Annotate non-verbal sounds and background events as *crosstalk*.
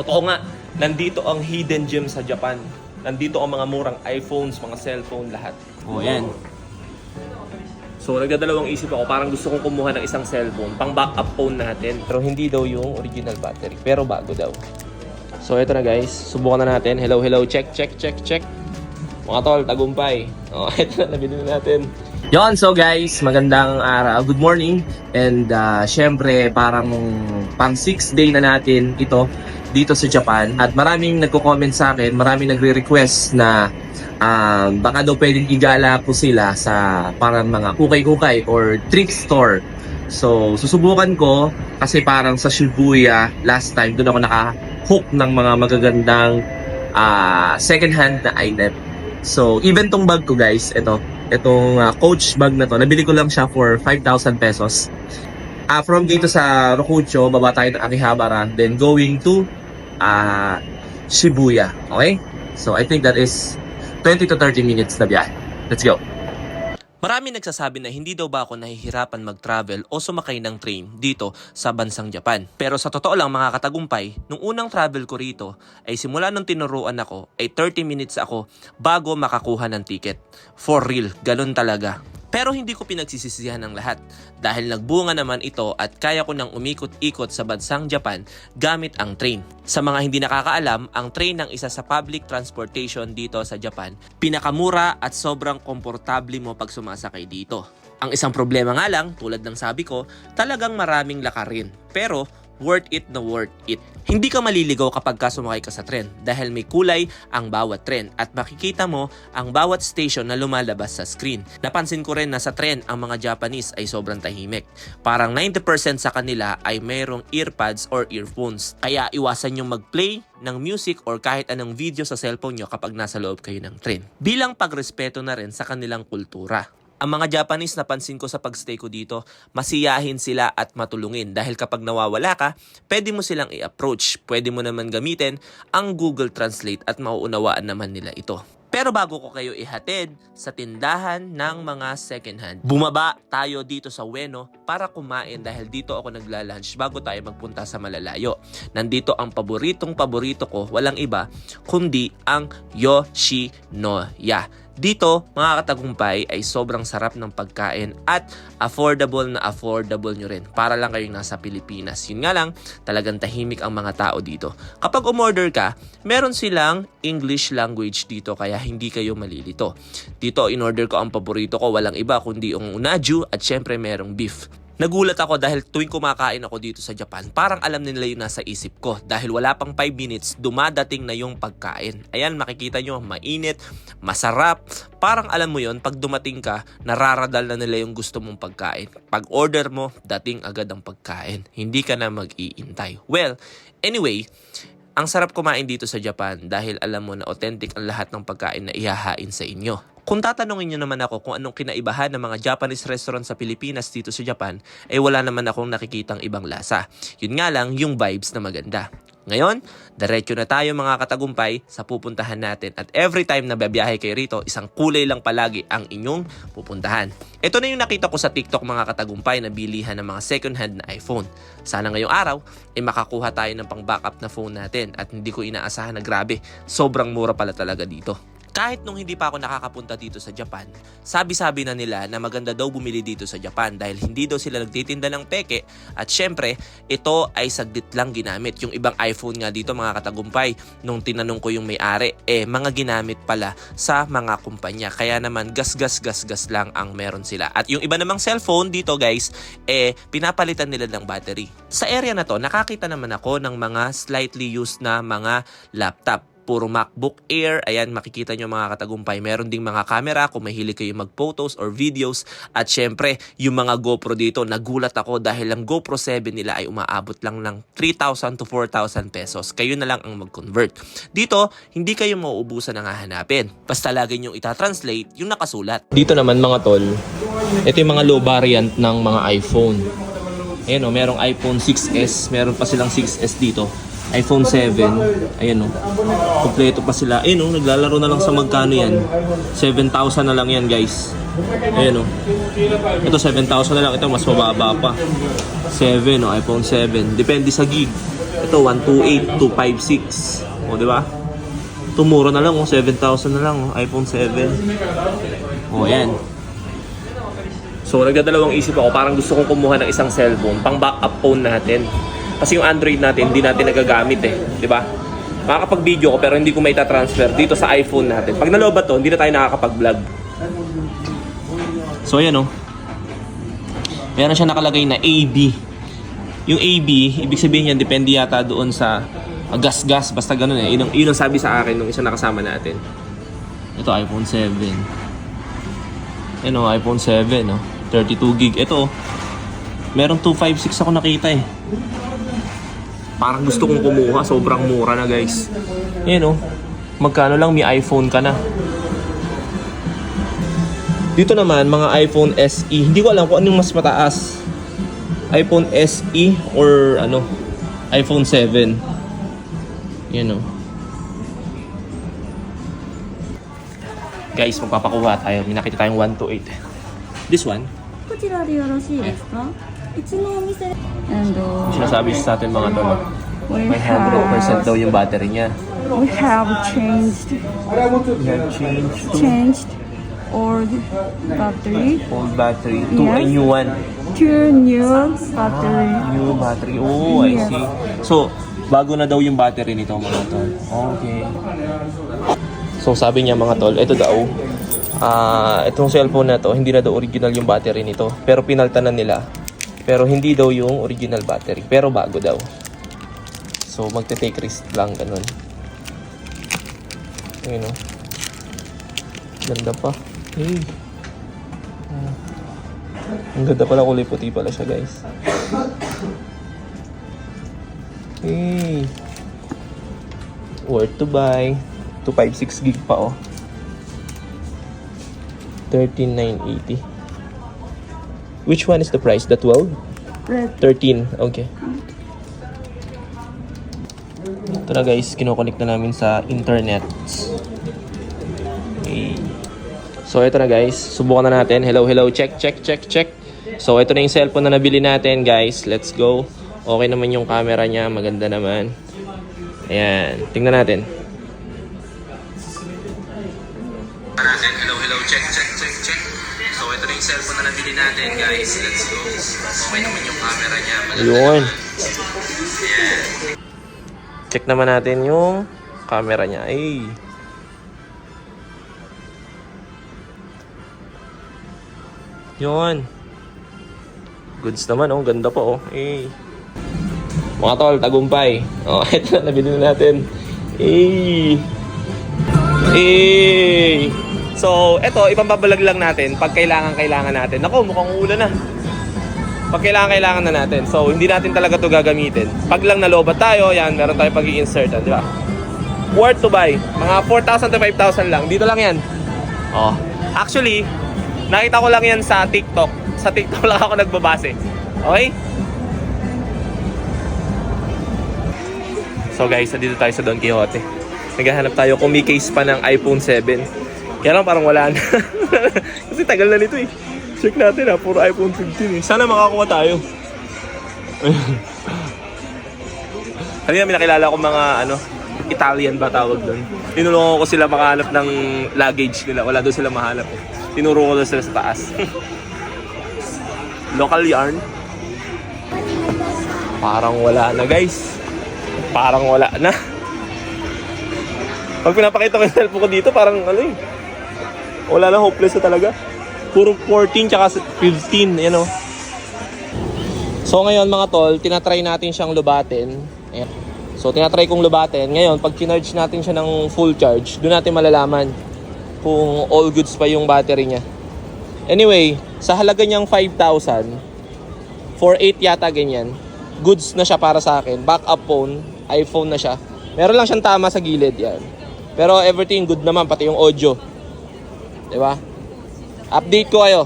Totoo nga, nandito ang hidden gem sa Japan. Nandito ang mga murang iPhones, mga cellphone, lahat. Oh, yan. So, nagdadalawang isip ako, parang gusto kong kumuha ng isang cellphone, pang backup phone natin. Pero hindi daw yung original battery, pero bago daw. So, ito na guys, subukan na natin. Hello, hello, check, check, check, check. Mga tol, tagumpay. Oh, *laughs* ito na, nabili na natin. Yon, so guys, magandang araw. Good morning. And uh, syempre, parang pang 6 day na natin ito dito sa Japan. At maraming nagko-comment sa akin, maraming nagre-request na um, baka daw pwedeng igala ko sila sa parang mga kukay-kukay or thrift store. So, susubukan ko kasi parang sa Shibuya last time doon ako naka-hook ng mga magagandang ah, second hand na item. So, even tong bag ko guys, ito, itong ah, coach bag na to, nabili ko lang siya for 5,000 pesos. Ah, from dito sa Rokucho, baba tayo ng Akihabara, then going to ah, Shibuya. Okay? So, I think that is 20 to 30 minutes na biyahe. Let's go. Marami nagsasabi na hindi daw ba ako nahihirapan mag-travel o sumakay ng train dito sa bansang Japan. Pero sa totoo lang mga katagumpay, nung unang travel ko rito ay simula nung tinuruan ako ay 30 minutes ako bago makakuha ng ticket. For real, ganun talaga. Pero hindi ko pinagsisisihan ng lahat dahil nagbunga naman ito at kaya ko nang umikot-ikot sa bansang Japan gamit ang train. Sa mga hindi nakakaalam, ang train ng isa sa public transportation dito sa Japan, pinakamura at sobrang komportable mo pag sumasakay dito. Ang isang problema nga lang, tulad ng sabi ko, talagang maraming lakarin. Pero worth it na worth it. Hindi ka maliligaw kapag ka sumakay ka sa tren dahil may kulay ang bawat tren at makikita mo ang bawat station na lumalabas sa screen. Napansin ko rin na sa tren ang mga Japanese ay sobrang tahimik. Parang 90% sa kanila ay mayroong earpads or earphones. Kaya iwasan yung mag-play ng music or kahit anong video sa cellphone nyo kapag nasa loob kayo ng tren. Bilang pagrespeto na rin sa kanilang kultura. Ang mga Japanese napansin ko sa pagstay ko dito, masiyahin sila at matulungin dahil kapag nawawala ka, pwede mo silang i-approach. Pwede mo naman gamitin ang Google Translate at mauunawaan naman nila ito. Pero bago ko kayo ihatid sa tindahan ng mga second hand, bumaba tayo dito sa Ueno para kumain dahil dito ako nagla-lunch bago tayo magpunta sa malalayo. Nandito ang paboritong paborito ko, walang iba, kundi ang Yoshinoya. Dito, mga katagumpay, ay sobrang sarap ng pagkain at affordable na affordable nyo rin para lang kayong nasa Pilipinas. Yun nga lang, talagang tahimik ang mga tao dito. Kapag umorder ka, meron silang English language dito kaya hindi kayo malilito. Dito, in-order ko ang paborito ko, walang iba kundi yung unaju at syempre merong beef. Nagulat ako dahil tuwing kumakain ako dito sa Japan, parang alam nila yung nasa isip ko. Dahil wala pang 5 minutes, dumadating na yung pagkain. Ayan, makikita nyo, mainit, masarap. Parang alam mo yon pag dumating ka, nararadal na nila yung gusto mong pagkain. Pag order mo, dating agad ang pagkain. Hindi ka na mag-iintay. Well, anyway, ang sarap kumain dito sa Japan dahil alam mo na authentic ang lahat ng pagkain na ihahain sa inyo. Kung tatanungin nyo naman ako kung anong kinaibahan ng mga Japanese restaurant sa Pilipinas dito sa Japan, eh wala naman akong nakikitang ibang lasa. Yun nga lang, yung vibes na maganda. Ngayon, diretso na tayo mga katagumpay sa pupuntahan natin at every time na babiyahe kayo rito, isang kulay lang palagi ang inyong pupuntahan. Ito na yung nakita ko sa TikTok mga katagumpay na bilihan ng mga second hand na iPhone. Sana ngayong araw, ay makakuha tayo ng pang backup na phone natin at hindi ko inaasahan na grabe, sobrang mura pala talaga dito. Kahit nung hindi pa ako nakakapunta dito sa Japan, sabi-sabi na nila na maganda daw bumili dito sa Japan dahil hindi daw sila nagtitinda ng peke at syempre, ito ay saglit lang ginamit. Yung ibang iPhone nga dito mga katagumpay, nung tinanong ko yung may-ari, eh mga ginamit pala sa mga kumpanya. Kaya naman gas gas gas gas lang ang meron sila. At yung iba namang cellphone dito guys, eh pinapalitan nila ng battery. Sa area na to, nakakita naman ako ng mga slightly used na mga laptop puro MacBook Air. Ayan, makikita nyo mga katagumpay. Meron ding mga camera kung mahilig kayo mag-photos or videos. At syempre, yung mga GoPro dito, nagulat ako dahil ang GoPro 7 nila ay umaabot lang ng 3,000 to 4,000 pesos. Kayo na lang ang mag-convert. Dito, hindi kayo mauubusan ng hahanapin. Basta lagi nyo itatranslate yung nakasulat. Dito naman mga tol, ito yung mga low variant ng mga iPhone. Ayan o, merong iPhone 6S, meron pa silang 6S dito iPhone 7. Ayan o. Kompleto pa sila. Ayan o, naglalaro na lang sa magkano yan. 7,000 na lang yan guys. Ayan o. Ito 7,000 na lang. Ito mas mababa pa. 7 o, iPhone 7. Depende sa gig. Ito, 128, 256. O, di ba? Ito, mura na lang, oh. 7,000 na lang, oh. iPhone 7. O, yan. So, nagdadalawang isip ako, parang gusto kong kumuha ng isang cellphone, pang backup phone natin. Kasi yung Android natin, hindi natin nagagamit eh. Di ba? Makakapag-video ko pero hindi ko may transfer dito sa iPhone natin. Pag nalobat to, hindi na tayo nakakapag-vlog. So, ayan oh. Meron siya nakalagay na AB. Yung AB, ibig sabihin yan, depende yata doon sa gas-gas, basta ganun eh. Yun yun ang sabi sa akin nung isa nakasama natin. Ito, iPhone 7. Ano, iPhone 7, no? 32 gig. Ito, oh. meron 256 ako nakita eh. Parang gusto kong kumuha, sobrang mura na guys. Yan oh. Magkano lang may iPhone ka na. Dito naman, mga iPhone SE. Hindi ko alam kung anong mas mataas. iPhone SE or ano, iPhone 7. Yan oh. Guys, magpapakuha tayo. May nakita tayong 128. This one, こちらでよろしいですか一年 お店 and uh, sinasabi sa atin mga tolo. we May 100% daw have yung battery niya. we have changed Change to changed old battery old battery to a Yes. new one. to new battery New battery. Oh, I see. So, bago na daw yung battery nito mga tol. Okay. So, sabi niya mga tol, ito daw, ah itong cellphone na to, hindi na daw original yung battery nito. Pero pinaltan na nila. Pero hindi daw yung original battery. Pero bago daw. So, magte-take risk lang, ganun. Ayun o. Ganda pa. Hey. Ah. Ang ganda pala, kulay puti pala siya, guys. Hey. Worth to buy. 256 gig pa, oh. 13980. Which one is the price? The 12? red 13. Okay. Ito na guys, kinoconnect na namin sa internet. Okay. So ito na guys, subukan na natin. Hello, hello, check, check, check, check. So ito na yung cellphone na nabili natin guys. Let's go. Okay naman yung camera niya, maganda naman. Ayan, tingnan natin. Natin. Hello, hello, check, check, check, check. So ito na yung cellphone na nabili natin guys. Let's go. Okay naman yung camera niya, Yun. Check naman natin yung camera niya. Ay. Yun. Goods naman, oh. Ganda po, oh. Ay. Mga tol, tagumpay. Oh, *laughs* ito na, nabili na natin. Ay. Ay. So, ito, ipambabalag lang natin pag kailangan, kailangan natin. Ako, mukhang ulan na pag kailangan, kailangan na natin. So, hindi natin talaga to gagamitin. Pag lang nalobat tayo, yan, meron tayo pag insert di ba? Worth to buy. Mga 4,000 to 5,000 lang. Dito lang yan. Oh. Actually, nakita ko lang yan sa TikTok. Sa TikTok *laughs* lang ako nagbabase. Okay? So guys, nandito tayo sa Don Quixote. Naghahanap tayo kung may case pa ng iPhone 7. Kaya lang parang wala na. *laughs* Kasi tagal na nito eh. Check natin ha, puro iPhone 15 eh. Sana makakuha tayo. *laughs* Kanina may nakilala ko mga ano, Italian ba tawag doon. Tinulungan ko sila makahanap ng luggage nila. Wala doon sila mahanap eh. Tinuro ko doon sila sa taas. *laughs* Local yarn. Parang wala na guys. Parang wala na. Pag pinapakita ko yung cellphone ko dito, parang ano eh. Wala na, hopeless na talaga. Puro 14 tsaka 15, you know. So ngayon mga tol, tinatry natin siyang lubatin. Ayan. So tinatry kong lubatin. Ngayon, pag kinarge natin siya ng full charge, doon natin malalaman kung all goods pa yung battery niya. Anyway, sa halaga niyang 5,000, for 8 yata ganyan, goods na siya para sa akin. Backup phone, iPhone na siya. Meron lang siyang tama sa gilid yan. Pero everything good naman, pati yung audio. 'Di ba? Update ko kayo.